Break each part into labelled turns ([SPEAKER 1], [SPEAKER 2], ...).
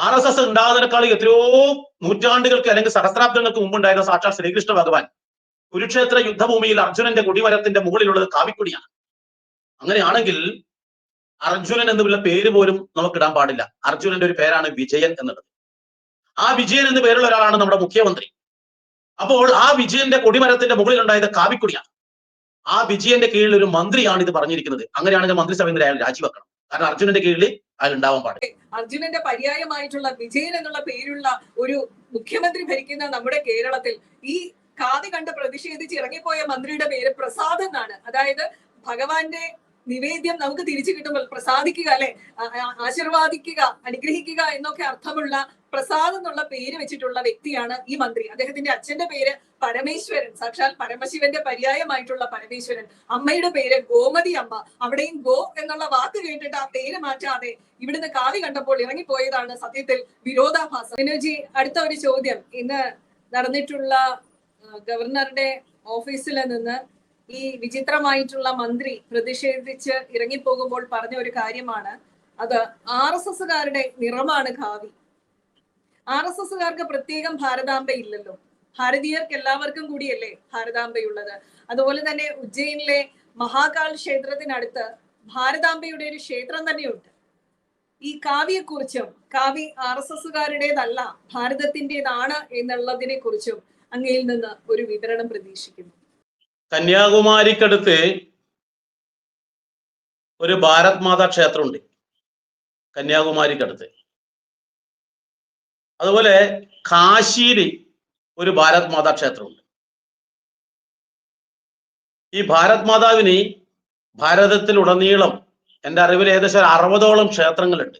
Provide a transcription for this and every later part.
[SPEAKER 1] R S S ഉണ്ടാകുന്നതിനേക്കാൾ എത്രയോ നൂറ്റാണ്ടുകൾക്ക് അല്ലെങ്കിൽ സഹസ്രാബ്ദങ്ങൾക്ക് മുമ്പുണ്ടായിരുന്ന സാക്ഷാൽ ശ്രീകൃഷ്ണ ഭഗവാൻ. കുരുക്ഷേത്ര യുദ്ധഭൂമിയിൽ അർജുനന്റെ കൊടിമരത്തിന്റെ മുകളിലുള്ളത് കാവിക്കൊടിയാണ്. അങ്ങനെയാണെങ്കിൽ അർജുനൻ എന്നുള്ള പേര് പോലും നമുക്ക് ഇടാൻ പാടില്ല. അർജുനന്റെ ഒരു പേരാണ് വിജയൻ എന്നുള്ളത്. ആ വിജയൻ എന്ന് പേരുള്ള ഒരാളാണ് നമ്മുടെ മുഖ്യമന്ത്രി. അപ്പോൾ ആ വിജയന്റെ കൊടിമരത്തിന്റെ മുകളിൽ ഉണ്ടായത് കാവിക്കൊടിയാണ്. ആ വിജയന്റെ കീഴിൽ ഒരു മന്ത്രിയാണ് ഇത് പറഞ്ഞിരിക്കുന്നത്. അങ്ങനെയാണെങ്കിൽ മന്ത്രിസഭയിൽ അയാൾ രാജിവെക്കണം. കാരണം അർജുനന്റെ കീഴിൽ അതിലുണ്ടാവാൻ പാടില്ല.
[SPEAKER 2] അർജുനന്റെ പര്യായമായിട്ടുള്ള വിജയൻ എന്നുള്ള പേരുള്ള ഒരു മുഖ്യമന്ത്രി ഭരിക്കുന്ന നമ്മുടെ കേരളത്തിൽ ഈ കാതി കണ്ട് പ്രതിഷേധിച്ച് ഇറങ്ങിപ്പോയ മന്ത്രിയുടെ പേര് പ്രസാദ് എന്നാണ്. അതായത് ഭഗവാന്റെ നിവേദ്യം നമുക്ക് തിരിച്ചു കിട്ടുമ്പോൾ പ്രസാദിക്കുക അല്ലെ? ആശീർവാദിക്കുക അനുഗ്രഹിക്കുക എന്നൊക്കെ അർത്ഥമുള്ള പ്രസാദ് എന്നുള്ള പേര് വെച്ചിട്ടുള്ള വ്യക്തിയാണ് ഈ മന്ത്രി. അദ്ദേഹത്തിന്റെ അച്ഛന്റെ പേര് പരമേശ്വരൻ. സാക്ഷാൽ പരമശിവന്റെ പര്യായമായിട്ടുള്ള പരമേശ്വരൻ. അമ്മയുടെ പേര് ഗോമതി അമ്മ. അവിടെയും ഗോ എന്നുള്ള വാക്ക് കേട്ടിട്ട് ആ പേര് മാറ്റാതെ ഇവിടുന്ന് കാവി കണ്ടപ്പോൾ ഇറങ്ങിപ്പോയതാണ് സത്യത്തിൽ വിരോധാഭാസം. വിനോജി അടുത്ത ഒരു ചോദ്യം. ഇന്ന് നടന്നിട്ടുള്ള ഗവർണറുടെ ഓഫീസിൽ നിന്ന് ഈ വിചിത്രമായിട്ടുള്ള മന്ത്രി പ്രതിഷേധിച്ച് ഇറങ്ങിപ്പോകുമ്പോൾ പറഞ്ഞ ഒരു കാര്യമാണ്. അത് ആർ എസ് എസുകാരുടെ നിറമാണ് കാവി ആർ എസ് എസുകാർക്ക് പ്രത്യേകം ഭാരതാംബ ഇല്ലല്ലോ. ഭാരതീയർക്ക് എല്ലാവർക്കും കൂടിയല്ലേ ഭാരതാംബയുള്ളത്. അതുപോലെ തന്നെ ഉജ്ജയിനിലെ മഹാകാൽ ക്ഷേത്രത്തിനടുത്ത് ഭാരതാംബയുടെ ഒരു ക്ഷേത്രം തന്നെയുണ്ട്. ഈ കാവ്യെക്കുറിച്ചും കാവ്യ ആർ എസ് എസുകാരുടേതല്ല ഭാരതത്തിന്റെതാണ് എന്നുള്ളതിനെ കുറിച്ചും അങ്ങയിൽ നിന്ന് ഒരു വിവരണം പ്രതീക്ഷിക്കുന്നു.
[SPEAKER 1] കന്യാകുമാരിക്കടുത്ത് ഒരു ഭാരത് മാതാ ക്ഷേത്രമുണ്ട്. കന്യാകുമാരിക്കടുത്ത്. അതുപോലെ കാശിയിൽ ഒരു ഭാരത് മാതാ ക്ഷേത്രമുണ്ട്. ഈ ഭാരത് മാതാവിന് ഭാരതത്തിലുടനീളം എന്റെ അറിവിൽ ഏകദേശം അറുപതോളം ക്ഷേത്രങ്ങളുണ്ട്.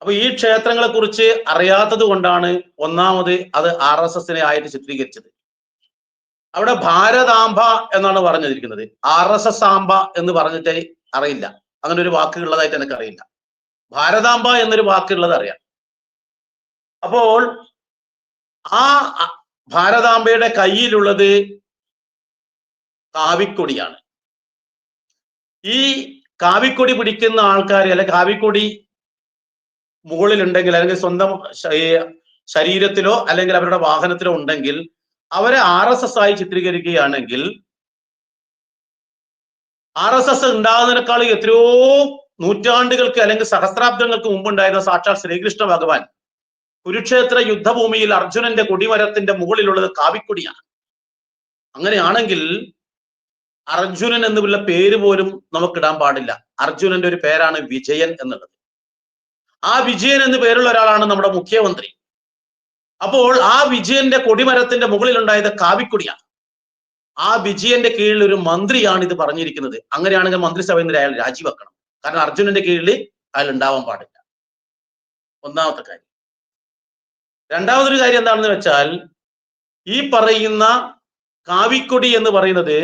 [SPEAKER 1] അപ്പൊ ഈ ക്ഷേത്രങ്ങളെ കുറിച്ച് അറിയാത്തത് കൊണ്ടാണ് ഒന്നാമത് അത് ആർ എസ് എസിനെ ആയിട്ട് ചിത്രീകരിച്ചത്. അവിടെ ഭാരതാംബ എന്നാണ് പറഞ്ഞിരിക്കുന്നത്. ആർ എസ് എസ് ആംബ എന്ന് പറഞ്ഞിട്ട് അറിയില്ല. അങ്ങനെ ഒരു വാക്ക് ഉള്ളതായിട്ട് എനിക്ക് അറിയില്ല. ഭാരതാംബ എന്നൊരു വാക്കുള്ളത് അറിയാം. അപ്പോൾ ആ ഭാരതാംബയുടെ കയ്യിലുള്ളത് കാവിക്കൊടിയാണ്. ഈ കാവിക്കൊടി പിടിക്കുന്ന ആൾക്കാർ അല്ലെങ്കിൽ കാവിക്കൊടി മുകളിലുണ്ടെങ്കിൽ അല്ലെങ്കിൽ സ്വന്തം ശരീരത്തിലോ അല്ലെങ്കിൽ അവരുടെ വാഹനത്തിലോ ഉണ്ടെങ്കിൽ അവരെ ആർ എസ് എസ് ആയി ചിത്രീകരിക്കുകയാണെങ്കിൽ ആർ എസ് എസ് ഉണ്ടാകുന്നതിനേക്കാൾ എത്രയോ നൂറ്റാണ്ടുകൾക്ക് അല്ലെങ്കിൽ സഹസ്രാബ്ദങ്ങൾക്ക് മുമ്പുണ്ടായിരുന്ന സാക്ഷാൽ ശ്രീകൃഷ്ണ ഭഗവാൻ കുരുക്ഷേത്ര യുദ്ധഭൂമിയിൽ അർജുനന്റെ കൊടിമരത്തിന്റെ മുകളിലുള്ളത് കാവിക്കൊടിയാണ്. അങ്ങനെയാണെങ്കിൽ അർജുനൻ എന്നുള്ള പേര് പോലും നമുക്കിടാൻ പാടില്ല. അർജുനന്റെ ഒരു പേരാണ് വിജയൻ എന്നുള്ളത്. ആ വിജയൻ എന്ന് പേരുള്ള ഒരാളാണ് നമ്മുടെ മുഖ്യമന്ത്രി. അപ്പോൾ ആ വിജയന്റെ കൊടിമരത്തിന്റെ മുകളിൽ ഉണ്ടായത് കാവിക്കൊടിയാണ്. ആ വിജയന്റെ കീഴിൽ ഒരു മന്ത്രിയാണ് ഇത് പറഞ്ഞിരിക്കുന്നത്. അങ്ങനെയാണെങ്കിൽ മന്ത്രിസഭയിൽ നിന്ന് അയാൾ രാജിവെക്കണം. കാരണം അർജുനന്റെ കീഴിൽ അയാൾ ഉണ്ടാവാൻ പാടില്ല. ഒന്നാമത്തെ കാര്യം. രണ്ടാമതൊരു കാര്യം എന്താണെന്ന് വെച്ചാൽ ഈ പറയുന്ന കാവിക്കൊടി എന്ന് പറയുന്നത്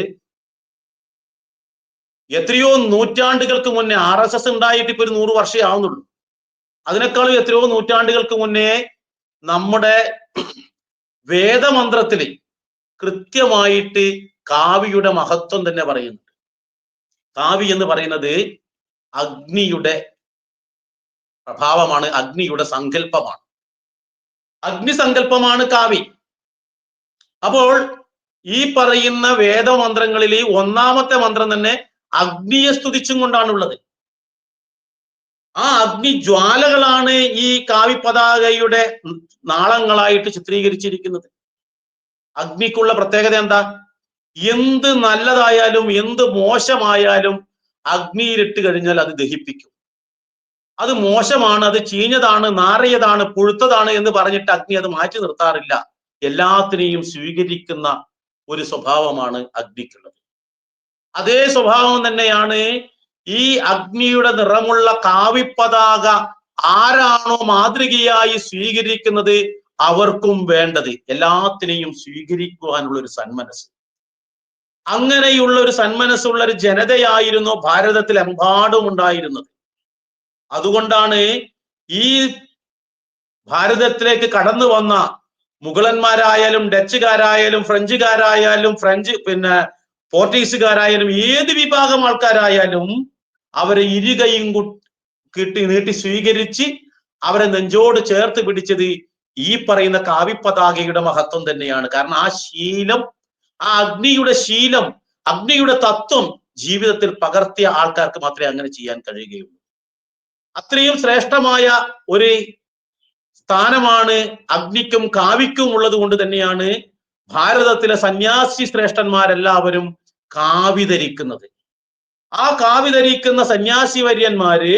[SPEAKER 1] എത്രയോ നൂറ്റാണ്ടുകൾക്ക് മുന്നേ ആർ എസ് എസ് ഉണ്ടായിട്ട് ഇപ്പൊ ഒരു നൂറ് വർഷമേ ആവുന്നുള്ളൂ. അതിനേക്കാളും എത്രയോ നൂറ്റാണ്ടുകൾക്ക് മുന്നേ നമ്മുടെ വേദമന്ത്രത്തിൽ കൃത്യമായിട്ട് കാവിയുടെ മഹത്വം തന്നെ പറയുന്നുണ്ട്. കാവി എന്ന് പറയുന്നത് അഗ്നിയുടെ പ്രഭാവമാണ് അഗ്നിയുടെ സങ്കല്പമാണ്. അഗ്നി സങ്കല്പമാണ് കാവി അപ്പോൾ ഈ പറയുന്ന വേദമന്ത്രങ്ങളിൽ ഒന്നാമത്തെ മന്ത്രം തന്നെ അഗ്നിയെ സ്തുതിച്ചും കൊണ്ടാണുള്ളത്. ആ അഗ്നിജ്വാലകളാണ് ഈ കാവി പതാകയുടെ നാളങ്ങളായിട്ട് ചിത്രീകരിച്ചിരിക്കുന്നത്. അഗ്നിക്കുള്ള പ്രത്യേകത എന്താ? എന്ത് നല്ലതായാലും എന്ത് മോശമായാലും അഗ്നിയിലിട്ട് കഴിഞ്ഞാൽ അത് ദഹിപ്പിക്കും. അത് മോശമാണ് അത് ചീഞ്ഞതാണ് നാറിയതാണ് പുഴുത്തതാണ് എന്ന് പറഞ്ഞിട്ട് അഗ്നി അത് മാറ്റി നിർത്താറില്ല. എല്ലാത്തിനെയും സ്വീകരിക്കുന്ന ഒരു സ്വഭാവമാണ് അഗ്നിക്കുള്ളത്. അതേ സ്വഭാവം തന്നെയാണ് ഈ അഗ്നിയുടെ നിറമുള്ള കാവിപ്പതാക ആരാണോ മാതൃകയായി സ്വീകരിക്കുന്നത് അവർക്കും വേണ്ടത്. എല്ലാത്തിനെയും സ്വീകരിക്കുവാനുള്ള ഒരു സന്മനസ് അങ്ങനെയുള്ള ഒരു സന്മനസ്സുള്ള ഒരു ജനതയായിരുന്നു ഭാരതത്തിൽ എമ്പാടും ഉണ്ടായിരുന്നത്. അതുകൊണ്ടാണ് ഈ ഭാരതത്തിലേക്ക് കടന്നു വന്ന മുഗളന്മാരായാലും ഡച്ചുകാരായാലും ഫ്രഞ്ചുകാരായാലും ഫ്രഞ്ച് പിന്നെ പോർട്ടുഗീസുകാരായാലും ഏത് വിഭാഗം ആൾക്കാരായാലും അവരെ ഇരുകൈയും കിട്ടി നീട്ടി സ്വീകരിച്ച് അവരെ നെഞ്ചോട് ചേർത്ത് പിടിച്ചത് ഈ പറയുന്ന കാവിപ്പതാകയുടെ മഹത്വം തന്നെയാണ്. കാരണം ആ ശീലം ആ അഗ്നിയുടെ ശീലം അഗ്നിയുടെ തത്വം ജീവിതത്തിൽ പകർത്തിയ ആൾക്കാർക്ക് മാത്രമേ അങ്ങനെ ചെയ്യാൻ കഴിയുകയുള്ളൂ. അത്രയും ശ്രേഷ്ഠമായ ഒരു സ്ഥാനമാണ് അഗ്നിക്കും കാവിക്കും ഉള്ളത് കൊണ്ട് തന്നെയാണ് ഭാരതത്തിലെ സന്യാസി ശ്രേഷ്ഠന്മാരെല്ലാവരും കാവി ധരിക്കുന്നത് ആ കാവി ധരിക്കുന്ന സന്യാസി വര്യന്മാര്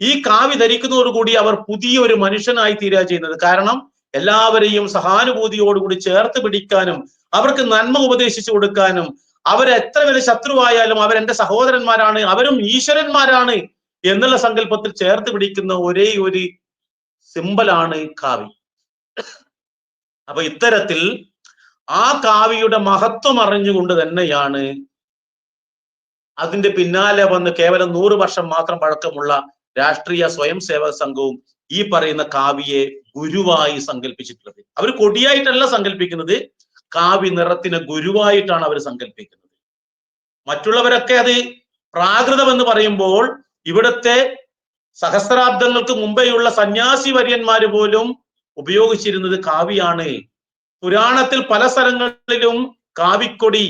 [SPEAKER 1] ഈ കാവി ധരിക്കുന്നതോടുകൂടി അവർ പുതിയൊരു മനുഷ്യനായി തീരുക ചെയ്യുന്നത്. കാരണം എല്ലാവരെയും സഹാനുഭൂതിയോടുകൂടി ചേർത്ത് പിടിക്കാനും അവർക്ക് നന്മ ഉപദേശിച്ചു കൊടുക്കാനും അവരെത്ര വലിയ ശത്രുവായാലും അവരെന്റെ സഹോദരന്മാരാണ് അവരും ഈശ്വരന്മാരാണ് എന്നുള്ള സങ്കല്പത്തിൽ ചേർത്ത് പിടിക്കുന്ന ഒരേ ഒരു സിമ്പലാണ് കാവി. അപ്പൊ ഇത്തരത്തിൽ ആ കാവിയുടെ മഹത്വം അറിഞ്ഞുകൊണ്ട് തന്നെയാണ് അതിന്റെ പിന്നാലെ വന്ന് കേവലം നൂറ് വർഷം മാത്രം പഴക്കമുള്ള രാഷ്ട്രീയ സ്വയം സേവക സംഘവും ഈ പറയുന്ന കാവിയെ ഗുരുവായി സങ്കല്പിച്ചിട്ടുള്ളത് അവർ കൊടിയായിട്ടല്ല സങ്കല്പിക്കുന്നത് കാവി നിറത്തിന് ഗുരുവായിട്ടാണ് അവർ സങ്കല്പിക്കുന്നത് മറ്റുള്ളവരൊക്കെ അത് പ്രാകൃതം എന്ന് പറയുമ്പോൾ ഇവിടുത്തെ സഹസ്രാബ്ദങ്ങൾക്ക് മുമ്പെയുള്ള സന്യാസി വര്യന്മാര് പോലും ഉപയോഗിച്ചിരുന്നത് കാവിയാണ്. പുരാണത്തിൽ പല സ്ഥലങ്ങളിലും കാവിക്കൊടി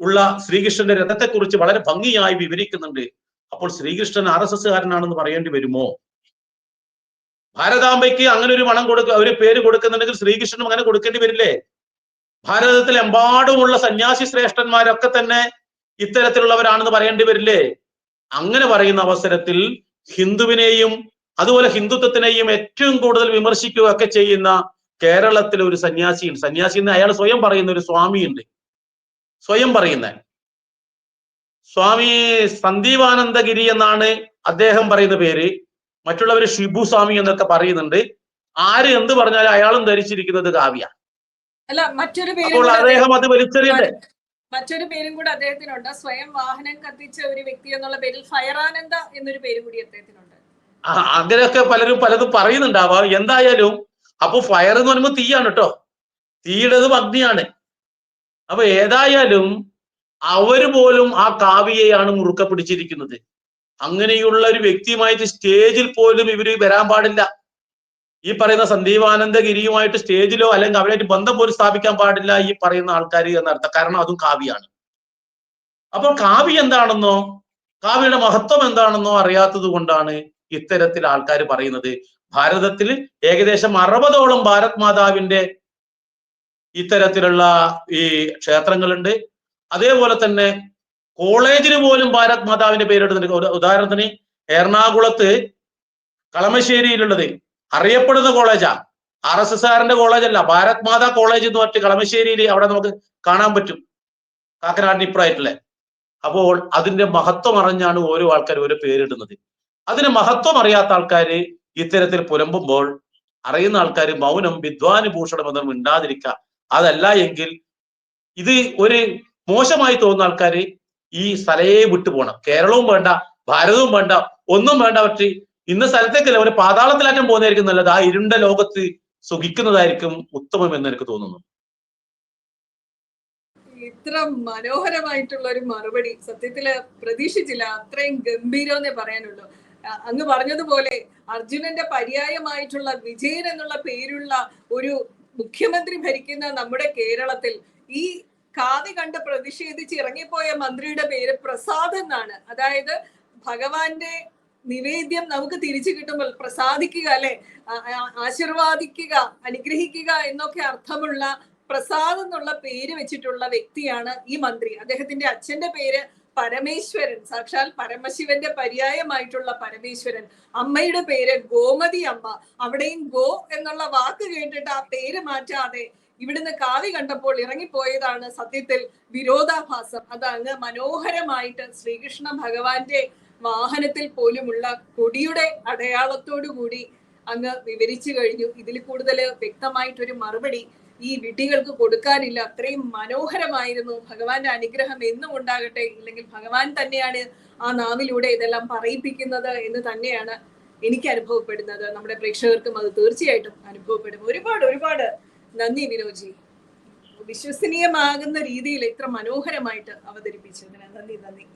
[SPEAKER 1] ഉള്ള ശ്രീകൃഷ്ണന്റെ രഥത്തെക്കുറിച്ച് വളരെ ഭംഗിയായി വിവരിക്കുന്നുണ്ട്. അപ്പോൾ ശ്രീകൃഷ്ണൻ ആർ എസ് എസ്സുകാരനാണെന്ന് പറയേണ്ടി വരുമോ? ഭാരതാംബയ്ക്ക് അങ്ങനെ ഒരു മണം കൊടുക്ക ഒരു പേര് കൊടുക്കുന്നുണ്ടെങ്കിൽ ശ്രീകൃഷ്ണനും അങ്ങനെ കൊടുക്കേണ്ടി വരില്ലേ? ഭാരതത്തിൽ എമ്പാടുമുള്ള സന്യാസി ശ്രേഷ്ഠന്മാരൊക്കെ തന്നെ ഇത്തരത്തിലുള്ളവരാണെന്ന് പറയേണ്ടി വരില്ലേ? അങ്ങനെ പറയുന്ന അവസരത്തിൽ ഹിന്ദുവിനെയും അതുപോലെ ഹിന്ദുത്വത്തിനെയും ഏറ്റവും കൂടുതൽ വിമർശിക്കുകയൊക്കെ ചെയ്യുന്ന കേരളത്തിലെ ഒരു സന്യാസിയുണ്ട്. സന്യാസി എന്ന് അയാൾ സ്വയം പറയുന്ന ഒരു സ്വാമിയുണ്ട്. സ്വയം പറയുന്ന. സ്വാമി സന്ദീപാനന്ദഗിരി എന്നാണ് അദ്ദേഹം പറയുന്ന പേര്. മറ്റുള്ളവര് ഷിബു സ്വാമി എന്നൊക്കെ പറയുന്നുണ്ട്. ആര് എന്ത് പറഞ്ഞാലും അയാളും ധരിച്ചിരിക്കുന്നത് കാവ്യ.
[SPEAKER 2] അല്ല മറ്റൊരു
[SPEAKER 1] അപ്പോൾ അദ്ദേഹം അത് വലിച്ചെറിയണ്ടേ
[SPEAKER 2] മറ്റൊരു പേരും കൂടെ അദ്ദേഹത്തിനുണ്ട്. സ്വയം വാഹനം കത്തിച്ച ഒരു വ്യക്തി എന്നുള്ള പേരിൽ ഫയറാനന്ദ എന്നൊരു പേര് കൂടി അദ്ദേഹത്തിനുണ്ട്.
[SPEAKER 1] അങ്ങനെയൊക്കെ പലരും പലതും പറയുന്നുണ്ടാവാം. എന്തായാലും അപ്പൊ ഫയർ എന്ന് പറയുമ്പോൾ തീയാണ് കേട്ടോ. തീയുടേതും അഗ്നിയാണ് അപ്പൊ ഏതായാലും അവർ പോലും ആ കാവ്യയാണ് മുറുക്ക പിടിച്ചിരിക്കുന്നത്. അങ്ങനെയുള്ള ഒരു വ്യക്തിയുമായിട്ട് സ്റ്റേജിൽ പോലും ഇവർ വരാൻ പാടില്ല. ഈ പറയുന്ന സന്ദീപാനന്ദഗിരിയുമായിട്ട് സ്റ്റേജിലോ അല്ലെങ്കിൽ അവരായിട്ട് ബന്ധം പോലും സ്ഥാപിക്കാൻ പാടില്ല ഈ പറയുന്ന ആൾക്കാർ എന്നർത്ഥം. കാരണം അതും കാവ്യാണ്. അപ്പോൾ കാവ്യ എന്താണെന്നോ കാവ്യയുടെ മഹത്വം എന്താണെന്നോ അറിയാത്തത് കൊണ്ടാണ് ഇത്തരത്തിൽ ആൾക്കാർ പറയുന്നത്. ഭാരതത്തിൽ ഏകദേശം അറുപതോളം ഭാരത് മാതാവിന്റെ ഇത്തരത്തിലുള്ള ഈ ക്ഷേത്രങ്ങളുണ്ട്. അതേപോലെ തന്നെ കോളേജിന് പോലും ഭാരത് മാതാവിന്റെ പേരെടുത്തിട്ടുണ്ട് ഉദാഹരണത്തിന് എറണാകുളത്ത് കളമശ്ശേരിയിലുള്ളത്. അറിയപ്പെടുന്ന കോളേജാ. ആർ എസ് എസ് ആറിന്റെ കോളേജല്ല. ഭാരത് മാതാ കോളേജ് എന്ന് പറഞ്ഞിട്ട് കളമശ്ശേരിയിൽ അവിടെ നമുക്ക് കാണാൻ പറ്റും. കാക്കനാടിന് ഇപ്പറായിട്ടില്ലേ അപ്പോൾ അതിന്റെ മഹത്വം അറിഞ്ഞാണ് ഓരോ ആൾക്കാർ ഓരോ പേരിടുന്നത് അതിന് മഹത്വം അറിയാത്ത ആൾക്കാർ ഇത്തരത്തിൽ പുലമ്പുമ്പോൾ അറിയുന്ന ആൾക്കാർ മൗനം വിദ്വാനുഭൂഷണം എന്നും മിണ്ടാതിരിക്കുക. അതല്ല എങ്കിൽ ഇത് ഒരു മോശമായി തോന്നുന്ന ആൾക്കാർ ഈ സ്ഥലയെ വിട്ടു പോകണം കേരളവും വേണ്ട ഭാരതവും വേണ്ട ഒന്നും വേണ്ട. പക്ഷേ ഇന്ന സ്ഥലത്തേക്കല്ല ഒരു പാതാളത്തിലാറ്റം പോകുന്നതായിരിക്കും നല്ലത്. ആ ഇരുണ്ട ലോകത്ത് സുഖിക്കുന്നതായിരിക്കും ഉത്തമം എന്ന് എനിക്ക് തോന്നുന്നു.
[SPEAKER 2] ഇത്ര മനോഹരമായിട്ടുള്ള ഒരു മറുപടി സത്യത്തിൽ പ്രതീക്ഷിച്ചില്ല. അത്രയും ഗംഭീരമെന്നേ പറയാനുള്ളൂ. അങ്ങ് പറഞ്ഞതുപോലെ അർജുനന്റെ പര്യായമായിട്ടുള്ള വിജയൻ എന്നുള്ള പേരുള്ള ഒരു മുഖ്യമന്ത്രി ഭരിക്കുന്ന നമ്മുടെ കേരളത്തിൽ ഈ കാതി കണ്ട് പ്രതിഷേധിച്ച് ഇറങ്ങിപ്പോയ മന്ത്രിയുടെ പേര് പ്രസാദ് എന്നാണ്. അതായത് ഭഗവാന്റെ നിവേദ്യം നമുക്ക് തിരിച്ചു കിട്ടുമ്പോൾ പ്രസാദിക്കുക അല്ലെ? ആശീർവാദിക്കുക അനുഗ്രഹിക്കുക എന്നൊക്കെ അർത്ഥമുള്ള പ്രസാദ് എന്നുള്ള പേര് വെച്ചിട്ടുള്ള വ്യക്തിയാണ് ഈ മന്ത്രി. അദ്ദേഹത്തിന്റെ അച്ഛന്റെ പേര് പരമേശ്വരൻ സാക്ഷാൽ പരമശിവന്റെ പര്യായമായിട്ടുള്ള പരമേശ്വരൻ. അമ്മയുടെ പേര് ഗോമതി അമ്മ. അവിടെയും ഗോ എന്നുള്ള വാക്ക് കേട്ടിട്ട് ആ പേര് മാറ്റാതെ ഇവിടുന്ന് കാവി കണ്ടപ്പോൾ ഇറങ്ങിപ്പോയതാണ് സത്യത്തിൽ വിരോധാഭാസം. അത് അങ്ങ് മനോഹരമായിട്ട് ശ്രീകൃഷ്ണ ഭഗവാന്റെ വാഹനത്തിൽ പോലുമുള്ള കൊടിയുടെ അടയാളത്തോടു കൂടി അങ്ങ് വിവരിച്ചു കഴിഞ്ഞു. ഇതിൽ കൂടുതൽ വ്യക്തമായിട്ടൊരു മറുപടി ഈ വിഡ്ഢികൾക്ക് കൊടുക്കാനില്ല. അത്രയും മനോഹരമായിരുന്നു ഭഗവാന്റെ അനുഗ്രഹം എന്നും ഉണ്ടാകട്ടെ. ഇല്ലെങ്കിൽ ഭഗവാൻ തന്നെയാണ് ആ നാവിലൂടെ ഇതെല്ലാം പറയിപ്പിക്കുന്നത് എന്ന് തന്നെയാണ് എനിക്ക് അനുഭവപ്പെടുന്നത്. നമ്മുടെ പ്രേക്ഷകർക്കും അത് തീർച്ചയായിട്ടും അനുഭവപ്പെടും. ഒരുപാട് ഒരുപാട് നന്ദി വിനോജി വിശ്വസനീയമാകുന്ന രീതിയിൽ ഇത്ര മനോഹരമായിട്ട് അവതരിപ്പിച്ചതിന് നന്ദി നന്ദി.